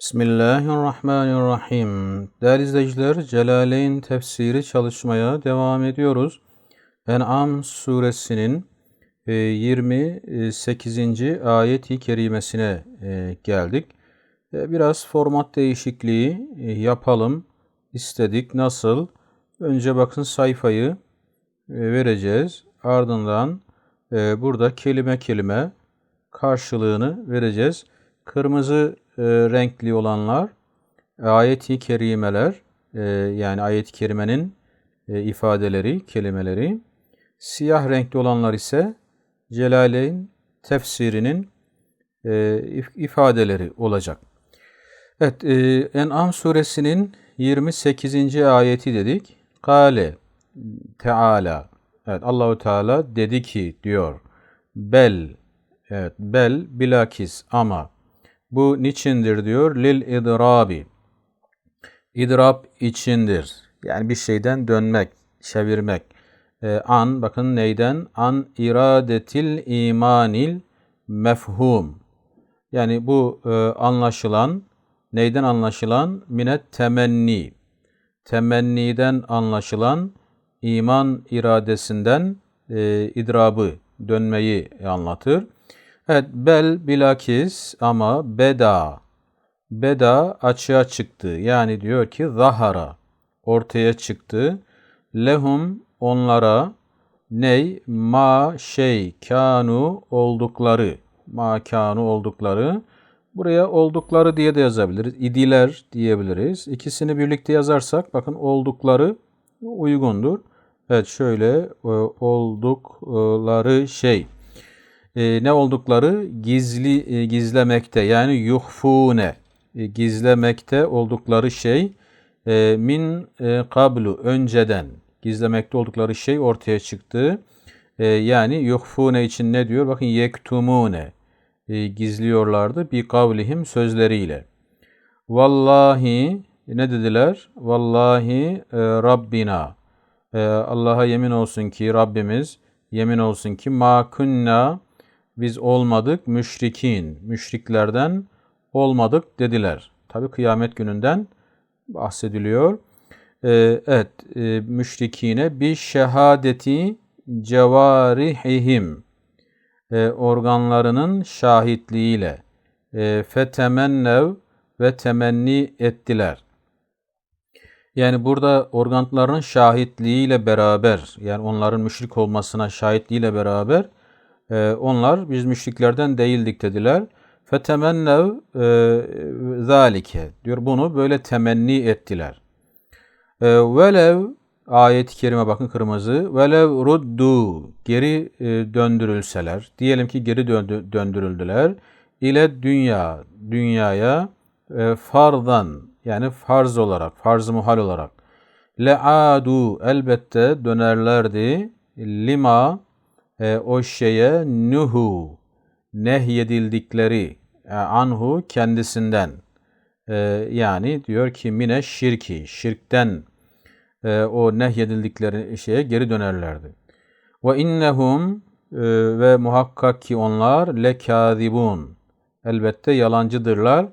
Bismillahirrahmanirrahim. Değerli izleyiciler, Celaleyn tefsiri çalışmaya devam ediyoruz. En'am suresinin e, 28. ayet-i kerimesine e, geldik. E, Biraz format değişikliği e, yapalım istedik. Nasıl? Önce bakın sayfayı e, vereceğiz. Ardından e, burada kelime kelime karşılığını vereceğiz. Kırmızı e, renkli olanlar ayet-i kerimeler e, yani ayet-i kerimenin e, ifadeleri, kelimeleri. Siyah renkli olanlar ise Celaleyn tefsirinin e, if- ifadeleri olacak. Evet, e, En'am suresinin 28. ayeti dedik. Kale Teala. Evet, Allahu Teala dedi ki diyor. Bel. Evet, bel bilakis ama bu niçindir diyor? Lil idrabi. İdrab içindir. Yani bir şeyden dönmek, çevirmek. Ee, an, bakın neyden? An iradetil imanil mefhum. Yani bu e, anlaşılan, neyden anlaşılan? Minet temenni. Temenniden anlaşılan iman iradesinden e, idrabı, dönmeyi anlatır. Evet, bel bilakis ama beda. Beda açığa çıktı. Yani diyor ki zahara ortaya çıktı. Lehum onlara ney ma şey kanu oldukları ma kanu oldukları buraya oldukları diye de yazabiliriz. İdiler diyebiliriz. İkisini birlikte yazarsak bakın oldukları uygundur. Evet şöyle e, oldukları şey e, ne oldukları gizli e, gizlemekte yani yuhfune e, gizlemekte oldukları şey e, min e, kablu önceden gizlemekte oldukları şey ortaya çıktı. E, yani yuhfune için ne diyor? Bakın yektumune e, gizliyorlardı bir kavlihim sözleriyle. Vallahi ne dediler? Vallahi e, Rabbina. E, Allah'a yemin olsun ki Rabbimiz yemin olsun ki ma kunna biz olmadık müşrikin, müşriklerden olmadık dediler. Tabi kıyamet gününden bahsediliyor. Ee, evet, e, müşrikine bir şehadeti cevarihihim e, organlarının şahitliğiyle e, fetemennev ve temenni ettiler. Yani burada organlarının şahitliğiyle beraber yani onların müşrik olmasına şahitliğiyle beraber e, onlar biz müşriklerden değildik dediler. Fetemennev e, zalike diyor bunu böyle temenni ettiler. E, velev ayet-i kerime bakın kırmızı. Velev ruddu geri e, döndürülseler. Diyelim ki geri döndü, döndürüldüler. ile dünya dünyaya e, yani farz olarak, farz-ı muhal olarak. Le'adu elbette dönerlerdi lima e, o şeye nuhu nehyedildikleri e, anhu kendisinden e, yani diyor ki mine şirki şirkten e, o nehyedildikleri şeye geri dönerlerdi. Ve innehum e, ve muhakkak ki onlar lekâzibun elbette yalancıdırlar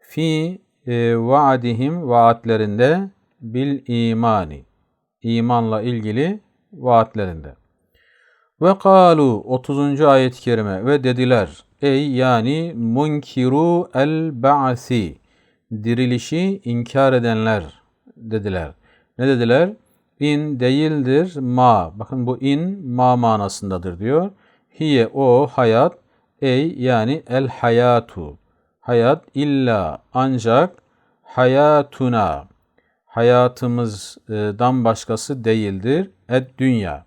fi e, vaadihim vaatlerinde bil imani imanla ilgili vaatlerinde. Ve kalu 30. ayet-i kerime ve dediler ey yani munkiru el ba'si dirilişi inkar edenler dediler. Ne dediler? İn değildir ma. Bakın bu in ma manasındadır diyor. Hiye o hayat ey yani el hayatu. Hayat illa ancak hayatuna hayatımızdan başkası değildir. Et dünya.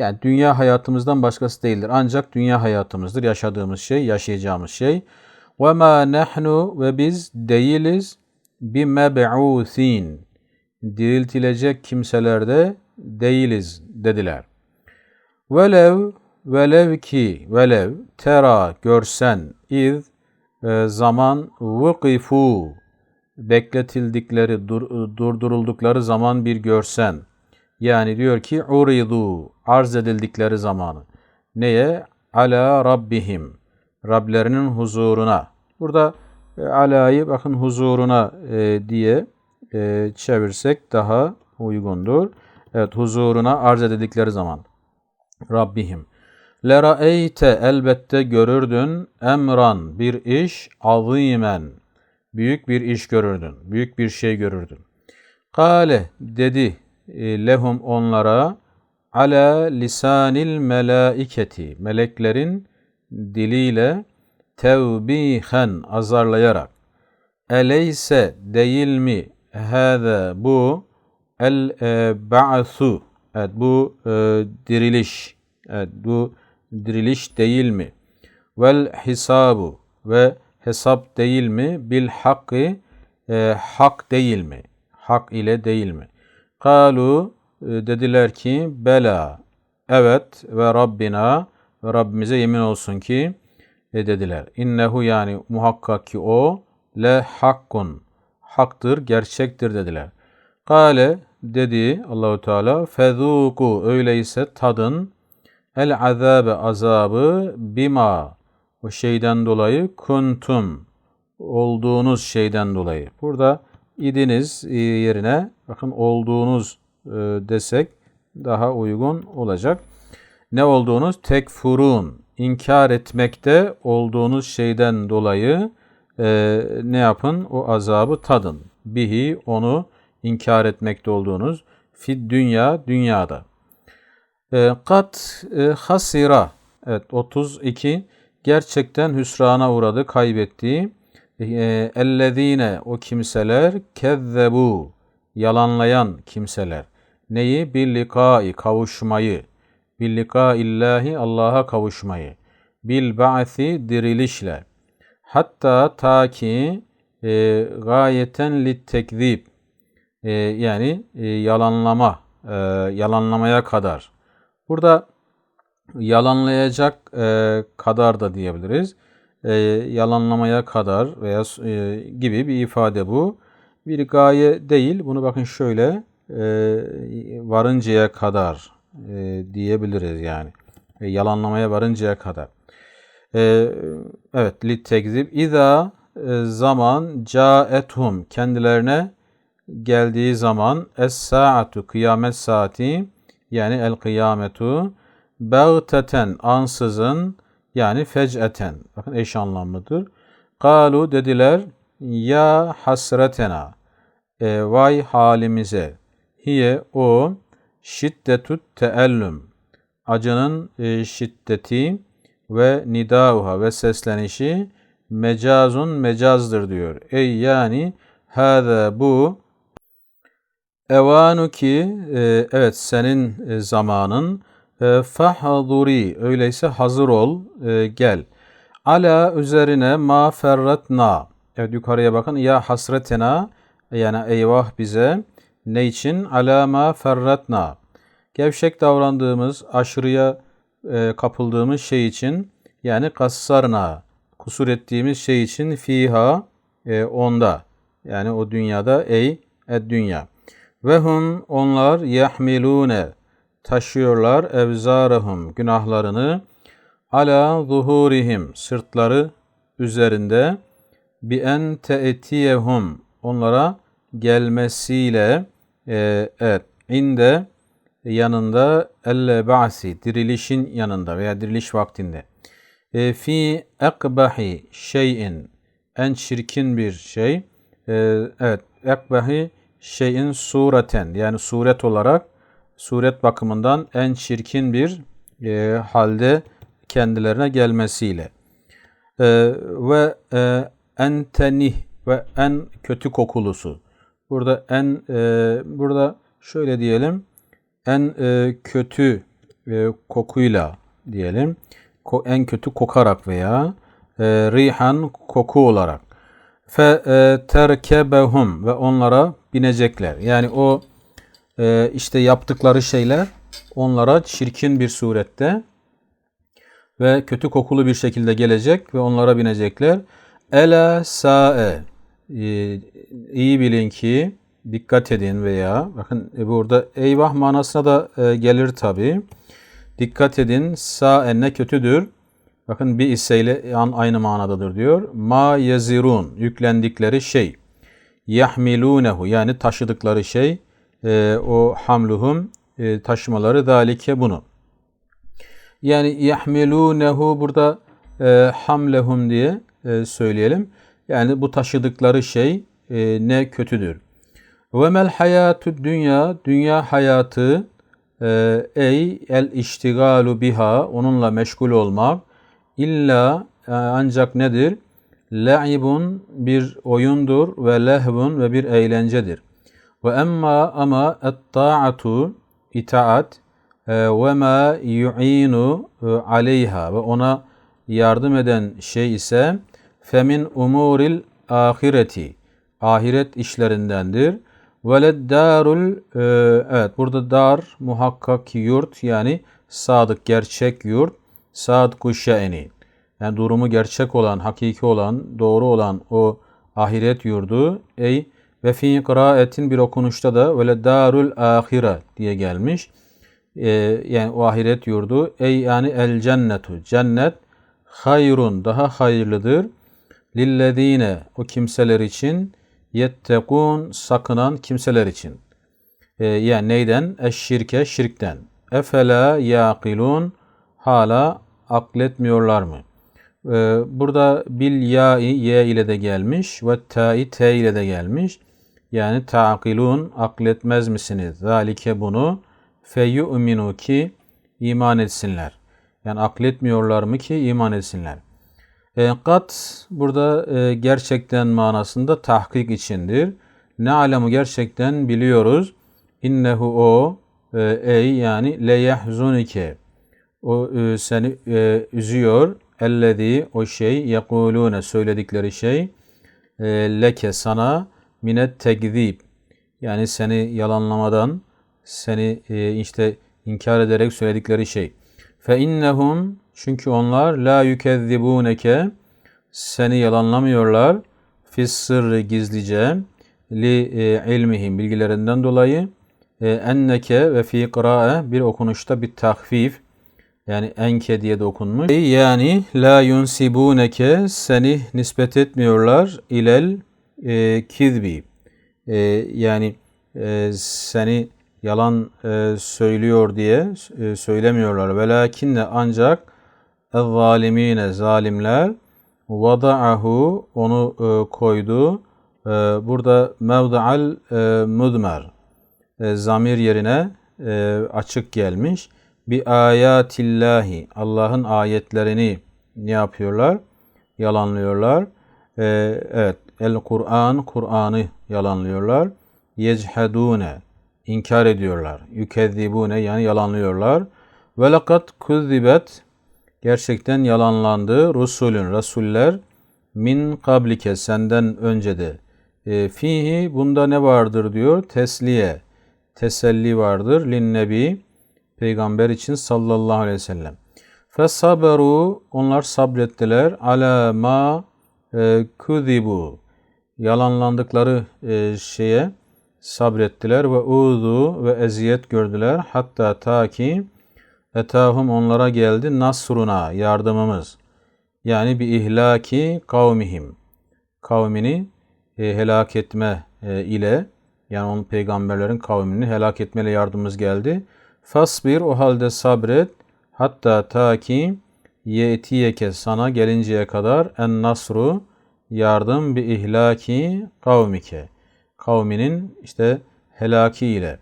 Yani dünya hayatımızdan başkası değildir. Ancak dünya hayatımızdır. Yaşadığımız şey, yaşayacağımız şey. Ve ma nahnu ve biz değiliz bi meb'usin. Diriltilecek kimselerde değiliz dediler. Velev velev ki velev tera görsen iz e, zaman vukifu bekletildikleri dur, durduruldukları zaman bir görsen yani diyor ki uridu arz edildikleri zamanı. Neye? Ala rabbihim. Rablerinin huzuruna. Burada E, alayı bakın huzuruna e, diye e, çevirsek daha uygundur. Evet huzuruna arz edildikleri zaman. Rabbihim. Leraeyte elbette görürdün emran bir iş azimen. Büyük bir iş görürdün. Büyük bir şey görürdün. Kale dedi lehum onlara ala lisanil melaiketi meleklerin diliyle tevbihen azarlayarak eleyse değil mi hâze bu el e, ba'su evet bu e, diriliş evet bu diriliş değil mi? Vel hisabu ve hesap değil mi? Bil hakkı e, hak değil mi? Hak ile değil mi kalu e, dediler ki bela evet ve Rabbina ve Rabbimize yemin olsun ki e, dediler. İnnehu yani muhakkak ki o le hakkun haktır, gerçektir dediler. Kale dedi Allahu Teala fezuku öyleyse tadın el azabe azabı bima o şeyden dolayı kuntum olduğunuz şeyden dolayı. Burada idiniz e, yerine bakın olduğunuz e, desek daha uygun olacak. Ne olduğunuz tekfurun inkar etmekte olduğunuz şeyden dolayı e, ne yapın? O azabı tadın. Bihi onu inkar etmekte olduğunuz fid dünya dünyada. E, kat e, hasira evet 32 gerçekten hüsrana uğradı, kaybetti. E, ellezine o kimseler kezzebu yalanlayan kimseler. Neyi? Bir likai kavuşmayı. Bil lika illahi Allah'a kavuşmayı. Bil ba'si dirilişle. Hatta ta ki e, gayeten lit tekzib e, yani e, yalanlama e, yalanlamaya kadar. Burada yalanlayacak e, kadar da diyebiliriz. E, yalanlamaya kadar veya e, gibi bir ifade bu. Bir gaye değil. Bunu bakın şöyle e, varıncaya kadar e, diyebiliriz yani. E, yalanlamaya varıncaya kadar. E, evet, li tekzib. İza e, zaman caethum kendilerine geldiği zaman es saatu kıyamet saati yani el kıyametu bagteten ansızın yani fec'eten bakın eş anlamlıdır. Kalu dediler ya hasretena e, vay halimize hiye o şiddetut teellüm acının e, şiddeti ve nidauha ve seslenişi mecazun mecazdır diyor. Ey yani hâzâ bu evanu ki e, evet senin e, zamanın fahaduri öyleyse hazır ol e, gel. Ala üzerine ma ferratna evet yukarıya bakın ya hasretena yani eyvah bize ne için? Alama ferratna. Gevşek davrandığımız, aşırıya e, kapıldığımız şey için yani kassarna kusur ettiğimiz şey için fiha e, onda yani o dünyada ey ed dünya. Ve hum onlar yahmilune taşıyorlar evzarahum günahlarını ala zuhurihim sırtları üzerinde bi en te'tiyehum onlara gelmesiyle e, evet inde yanında elle ba'si dirilişin yanında veya diriliş vaktinde. E, fi ekbahi şeyin en çirkin bir şey. E, evet ekbahi şeyin sureten yani suret olarak suret bakımından en çirkin bir e, halde kendilerine gelmesiyle. E, ve e, en tenih ve en kötü kokulusu. Burada en e, burada şöyle diyelim en e, kötü e, kokuyla diyelim ko, en kötü kokarak veya e, rihan koku olarak. Fe e, terkebehum ve onlara binecekler. Yani o e, işte yaptıkları şeyler onlara çirkin bir surette ve kötü kokulu bir şekilde gelecek ve onlara binecekler. Ela sa'e e, iyi bilin ki dikkat edin veya bakın e, burada eyvah manasına da e, gelir tabi. Dikkat edin sağ ne kötüdür. Bakın bir iseyle an aynı manadadır diyor. Ma yazirun yüklendikleri şey. Yahmilunehu yani taşıdıkları şey. E, o hamluhum e, taşımaları zalike bunu. Yani yahmilunehu burada e, hamlehum diye e, söyleyelim. Yani bu taşıdıkları şey e, ne kötüdür. Ve mel hayatü dünya, dünya hayatı e, ey el iştigalu biha, onunla meşgul olmak illa e, ancak nedir? La'ibun bir oyundur ve lehvun ve bir eğlencedir. Ve emma ama et-ta'atu itaat e, ve ma yu'inu e, aleyha. Ve ona yardım eden şey ise femin umuril ahireti. Ahiret işlerindendir. Veled darul e, evet burada dar muhakkak yurt yani sadık gerçek yurt. Sadık şe'ni. Yani durumu gerçek olan, hakiki olan, doğru olan o ahiret yurdu. Ey ve fi kıraatin bir okunuşta da veled darul ahire diye gelmiş. Ee, yani o ahiret yurdu ey yani el cennetu cennet hayrun daha hayırlıdır lillezine o kimseler için yettekun sakınan kimseler için. Ee, yani neyden? Eşşirke şirkten. Efela yaqilun hala akletmiyorlar mı? Ee, burada bil ya'i ye ile de gelmiş ve ta'i t ile de gelmiş. Yani ta'kilun akletmez misiniz? Zalike bunu feyu'minu ki iman etsinler. Yani akletmiyorlar mı ki iman etsinler. E, kat burada e, gerçekten manasında tahkik içindir. Ne alamı gerçekten biliyoruz. İnnehu o e, ey yani le yahzunike o e, seni e, üzüyor. Ellezî o şey yekulune söyledikleri şey e, leke sana minet tekzib yani seni yalanlamadan seni e, işte inkar ederek söyledikleri şey. Fe innehum çünkü onlar la yükezzibuneke seni yalanlamıyorlar. Fis sırrı gizlice li e, ilmihim bilgilerinden dolayı e, enneke ve fi kırae bir okunuşta bir tahfif yani enke diye de okunmuş. Yani la yunsibuneke seni nispet etmiyorlar ilel e, kizbi. E, yani e, seni yalan e, söylüyor diye e, söylemiyorlar. Velakinne ancak zalimine zalimler vada'ahu onu e, koydu. E, burada mevda'al e, mudmer e, zamir yerine e, açık gelmiş. Bir ayatillahi Allah'ın ayetlerini ne yapıyorlar? Yalanlıyorlar. E, evet el Kur'an Kur'an'ı yalanlıyorlar. Yechedune inkar ediyorlar. Yükezzibune yani yalanlıyorlar. Ve lekad kuzzibet gerçekten yalanlandı. Rusulün, Resuller min kablike senden önce de. E, fihi bunda ne vardır diyor? Tesliye, teselli vardır. Lin nebi, peygamber için sallallahu aleyhi ve sellem. Fesaberu, onlar sabrettiler. Ala ma e, kuzibu, yalanlandıkları e, şeye sabrettiler ve uzu ve eziyet gördüler. Hatta ta ki etahum onlara geldi nasruna yardımımız. Yani bir ihlaki kavmihim. Kavmini e, helak etme e, ile yani onun peygamberlerin kavmini helak etmeyle yardımımız geldi. Fasbir o halde sabret hatta ta ki yetiyeke sana gelinceye kadar en nasru yardım bir ihlaki kavmike. Kavminin işte helaki ile.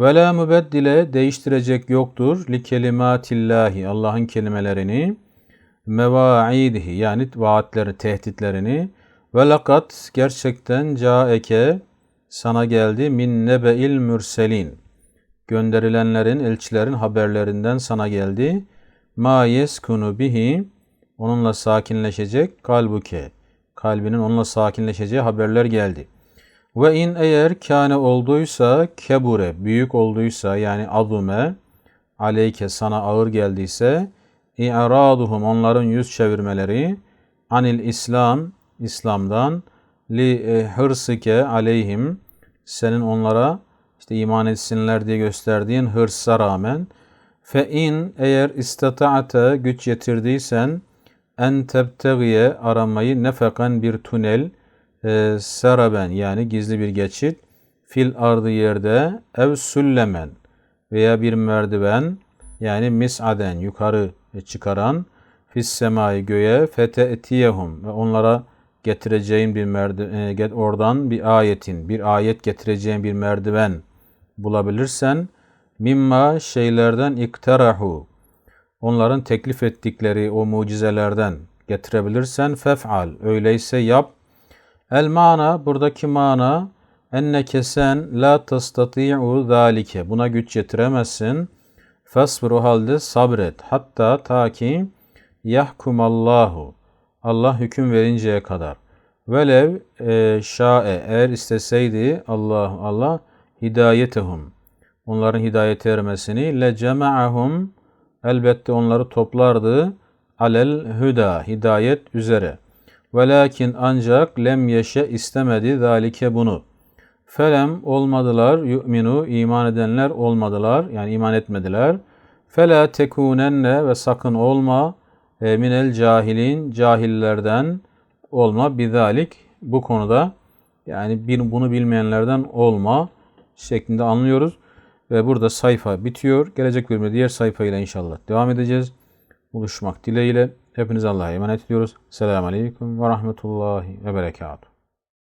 Ve la mübeddile değiştirecek yoktur li kelimatillahi Allah'ın kelimelerini mevaidihi yani vaatleri, tehditlerini ve lakat gerçekten caeke sana geldi min nebeil mürselin gönderilenlerin, elçilerin haberlerinden sana geldi. Ma yeskunu bihi onunla sakinleşecek kalbuke kalbinin onunla sakinleşeceği haberler geldi. Ve in eğer kâne olduysa kebure büyük olduysa yani azume aleyke sana ağır geldiyse i'raduhum onların yüz çevirmeleri anil İslam İslam'dan li e, hırsike aleyhim senin onlara işte iman etsinler diye gösterdiğin hırsa rağmen fe in eğer istata'te güç yetirdiysen en tebtegiye aramayı nefekan bir tünel e, seraben yani gizli bir geçit fil ardı yerde ev süllemen veya bir merdiven yani mis'aden yukarı çıkaran fis semayı göğe fete etiyehum ve onlara getireceğin bir merdiven oradan bir ayetin bir ayet getireceğin bir merdiven bulabilirsen mimma şeylerden iktarahu onların teklif ettikleri o mucizelerden getirebilirsen fef'al öyleyse yap. El mana buradaki mana enneke sen la tastati'u zalike buna güç yetiremezsin. Fasbiru halde sabret hatta ta ki yahkumallahu Allah hüküm verinceye kadar. Velev e, şa'e eğer isteseydi Allah Allah hidayetehum onların hidayete ermesini le cema'ahum elbette onları toplardı alel huda hidayet üzere. Velakin ancak lem yeşe istemedi zalike bunu. Felem olmadılar yu'minu iman edenler olmadılar yani iman etmediler. Fela tekunenne ve sakın olma e, minel cahilin cahillerden olma bidalik bu konuda yani bir, bunu bilmeyenlerden olma şeklinde anlıyoruz. Ve burada sayfa bitiyor. Gelecek bölümde diğer sayfayla inşallah devam edeceğiz. Buluşmak dileğiyle. Hepinize Allah'a emanet ediyoruz. Selamun Aleyküm ve Rahmetullahi ve Berekatuhu.